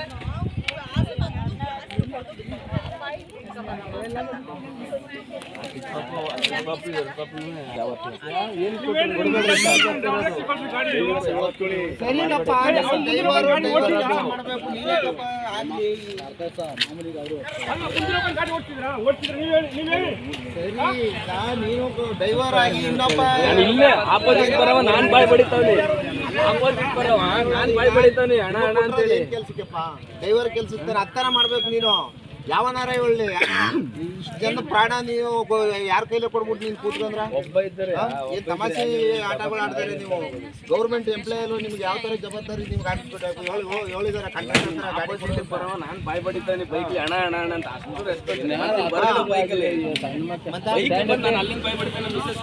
ನೀನು ಬರವ ನಾನ್ ಬಾಯ್ ಬಡಿತಾವ್ನಿ ಬರವ ನಾನ್ ಬಾಯ್ ಬಡಿತಾವ್ನಿ ಅಣ್ಣ ಅಣ್ಣ ಅಂತೇಳಿ ಕೆಲ್ಸಕ್ಕೆಪ್ಪ ಡೈವರ್ ಕೆಲ್ಸಕ್ಕೆ ಮಾಡ್ಬೇಕು ನೀನು ಯಾವನಾರ ಒಳ್ಳೆ? ಇಷ್ಟು ಜನ ಪ್ರಾಣ ನೀವು ಯಾರ ಕೈಲೇ ಕೊಡ್ಬಿಟ್ಟು ನೀನು ಕೂತ್ಕೊಂಡ್ರ? ಒಬ್ಬ ಇದ್ದಾರೆ ಹಾ? ಏನ್ ತಮಾಷೆ ಆಟಗಳು ಆಡ್ತಾರೆ ನೀವು? ಗೌರ್ಮೆಂಟ್ ಎಂಪ್ಲಾಯಲ್ಲು ನಿಮ್ಗೆ ಯಾವ ತರ ಜವಾಬ್ದಾರಿ ನಿಮ್ಗೆ ಹಾಕ್ಬಿಟ್ಟು ಹೇಳಿದಾರೆ ಕಂಡಕ್ಟರ್ ಗಾಡಿ ಆಪೋಸಿಟ್ ಬರೋ ನಾನು ಬಾಯ್ ಬಡಿತಾವ್ನಿ ಬೈಕ್ ಅಣ್ಣ ಅಣ್ಣ ಅಣ್ಣ ಅಂತ ಅಷ್ಟು ರೆಸ್ಪೆಕ್ಟ್ ಬೈಕಲ್ಲಿ ನಾನು ಅಲ್ಲಿಂದ ಬಾಯ್ ಬಡಿತಾನೆ ಮಿಸ್ಸಸ್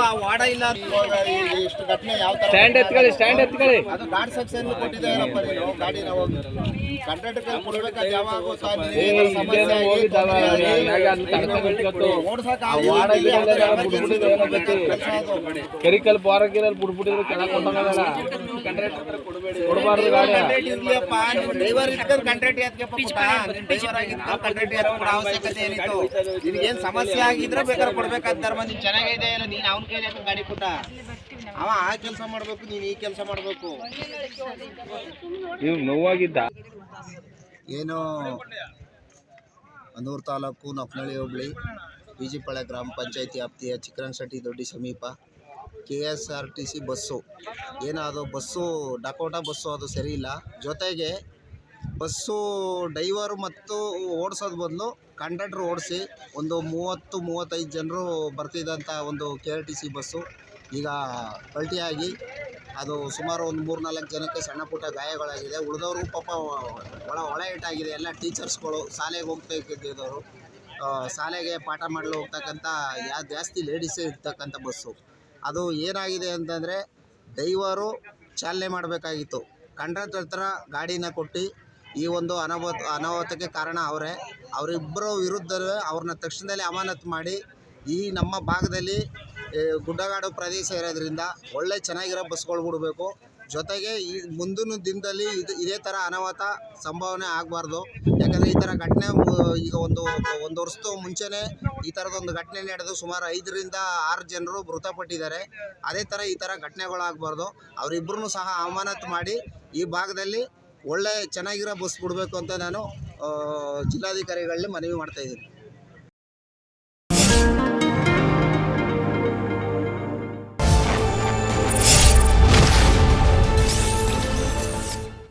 ಆ ವಾಡ ಇಲ್ಲ ಇಷ್ಟು ಘಟನೆ ಯಾವ ತರ ಸ್ಟ್ಯಾಂಡ್ ಎತ್ಕೊಳ್ಳಿ ಸ್ಟ್ಯಾಂಡ್ ಎತ್ಕೊಳ್ಳಿ. ಅದು ಗಾಡಿ ಸೆಕ್ಷನ್ ಕೊಟ್ಟಿದ್ದಾರಪ್ಪ ಗಾಡಿ ನಾವು ಕಂಡಕ್ಟರ್ ಕೈ ಕೊಡ್ಬೇಕಾದ್ರೆ ಯಾವಾಗ ಗೊತ್ತಾ ನಿನಗೆ ಏ, ಸಮಸ್ಯೆ ಆಗಿ ಆಗಿ. ಓಡ್ಸಕ್ ಆಗಿಲ್ಲ, ಇಲ್ಲಿ ಯಾವ emergency. ಕೆಲ್ಸ ಅದು. ಕೆರಿಕಲ್ ಬಾರಗಿರಲ್ಲಿ ಬಿಡ್ಬಿಟ್ಟಿದ್ರು ಕೆಳಗೆ ಕೊಂಡೋಗಲ್ಲ ಕೊಡಬಾರ್ದು ಗಾಡಿ ಕಂಟ್ರಾಕ್ಟ್ ಇರ್ಲಿಯಪ್ಪ, ನೀನ್ ಡ್ರೈವರ್ ಇಟ್ಕೊಂಡು ಕಂಟ್ರಾಕ್ಟ್ ಎತ್ಕಪ್ಪ ಪುಟ್ಟ. ನೀನ್ ಡ್ರೈವರ್ ಆಗಿದ್ದು ಕಂಟ್ರಾಕ್ಟ್ ಎತ್ಕೊಡೋ ಅವಶ್ಯಕತೆ ಏನಿತ್ತು ನಿನಗೇನ್ ಸಮಸ್ಯೆ ಆಗಿದ್ರೆ ಬೇಕಾದ್ರೆ ಕೊಡ್ಬೇಕಂತ ಧರ್ಮ ನೀನ್ ಚೆನ್ನಾಗಿದೆ ಇಲ್ಲ ನೀನ್ ಅವ್ನ ಕೈಲಿ ಯಾಕೆ ಗಾಡಿ ಕೊಟ್ಟ ಅವ ಆ ಕೆಲಸ ಮಾಡಬೇಕು ನೀನ್ ಈ ಕೆಲಸ ಮಾಡಬೇಕು. ನೋವಾಗಿದ್ದ. ಏನು ಅನೂರು ತಾಲೂಕು ನಕ್ನಳ್ಳಿ ಹೋಬಳಿ ಬಿಜಿಪಾಳ್ಯ ಗ್ರಾಮ ಪಂಚಾಯತಿ ವ್ಯಾಪ್ತಿಯ ಚಿಕ್ಕರಂಗಶೆಟ್ಟಿ ದೊಡ್ಡಿ ಸಮೀಪ K S R T C bus. ಏನು ಅದು ಬಸ್ಸು ಡಕೋಟ ಬಸ್ಸು ಅದು ಸರಿ ಇಲ್ಲ. ಜೊತೆಗೆ ಬಸ್ಸು ಡೈವರ್ ಮತ್ತು ಓಡಿಸೋದು ಬದಲು ಕಂಡಕ್ಟ್ರ್ ಓಡಿಸಿ ಒಂದು ಮೂವತ್ತು ಮೂವತ್ತೈದು ಜನರು ಬರ್ತಿದ್ದಂಥ ಒಂದು K R T C bus. ಈಗ ಪಲ್ಟಿಯಾಗಿ ಅದು ಸುಮಾರು ಒಂದು ಮೂರು ನಾಲ್ಕು ಜನಕ್ಕೆ ಸಣ್ಣ ಪುಟ್ಟ ಗಾಯಗಳಾಗಿದೆ. ಉಳಿದವರು ಪಾಪ ಒಳ ಒಳ ಏಟಾಗಿದೆ ಎಲ್ಲ ಟೀಚರ್ಸ್ಗಳು ಶಾಲೆಗೆ ಹೋಗ್ತಾ ಇದ್ದಿದ್ದವರು ಶಾಲೆಗೆ ಪಾಠ ಮಾಡಲು ಹೋಗ್ತಕ್ಕಂಥ ಯಾ, ಜಾಸ್ತಿ ಲೇಡೀಸೇ ಇರ್ತಕ್ಕಂಥ ಬಸ್ಸು ಅದು ಏನಾಗಿದೆ ಅಂತಂದರೆ ಡೈವರು ಚಾಲನೆ ಮಾಡಬೇಕಾಗಿತ್ತು. ಕಂಡಕ್ಟರ್ ಹತ್ರ ಗಾಡಿನ ಕೊಟ್ಟು ಈ ಒಂದು ಅನಾಹುತ ಅನಾಹುತಕ್ಕೆ ಕಾರಣ ಅವರೇ. ಅವರಿಬ್ಬರ ವಿರುದ್ಧವೇ ಅವ್ರನ್ನ ತಕ್ಷಣದಲ್ಲಿ ಅಮಾನತು ಮಾಡಿ ಈ ನಮ್ಮ ಭಾಗದಲ್ಲಿ ಗುಡ್ಡಗಾಡು ಪ್ರದೇಶ ಇರೋದ್ರಿಂದ ಒಳ್ಳೆ ಚೆನ್ನಾಗಿರೋ ಬಸ್ಗಳು ಬಿಡಬೇಕು ಜೊತೆಗೆ ಈ ಮುಂದಿನ ದಿನದಲ್ಲಿ ಇದು ಇದೇ ಥರ ಅನಾಹುತ ಸಂಭಾವನೆ ಆಗಬಾರ್ದು. ಯಾಕಂದರೆ ಈ ಥರ ಘಟನೆ ಈಗ ಒಂದು ಒಂದು ವರ್ಷದ ಮುಂಚೆನೇ ಈ ಥರದೊಂದು ಘಟನೆ ನಡೆದು ಸುಮಾರು ಐದರಿಂದ ಆರು ಜನರು ಮೃತಪಟ್ಟಿದ್ದಾರೆ. ಅದೇ ಥರ ಈ ಥರ ಘಟನೆಗಳಾಗಬಾರ್ದು ಅವರಿಬ್ಬರನ್ನು ಸಹ ಅಮಾನತು ಮಾಡಿ ಈ ಭಾಗದಲ್ಲಿ ಒಳ್ಳೆ ಚೆನ್ನಾಗಿರೋ ಬಸ್ ಬಿಡಬೇಕು ಅಂತ ನಾನು ಜಿಲ್ಲಾಧಿಕಾರಿಗಳಲ್ಲಿ ಮನವಿ ಮಾಡ್ತಾ ಇದ್ದೀನಿ.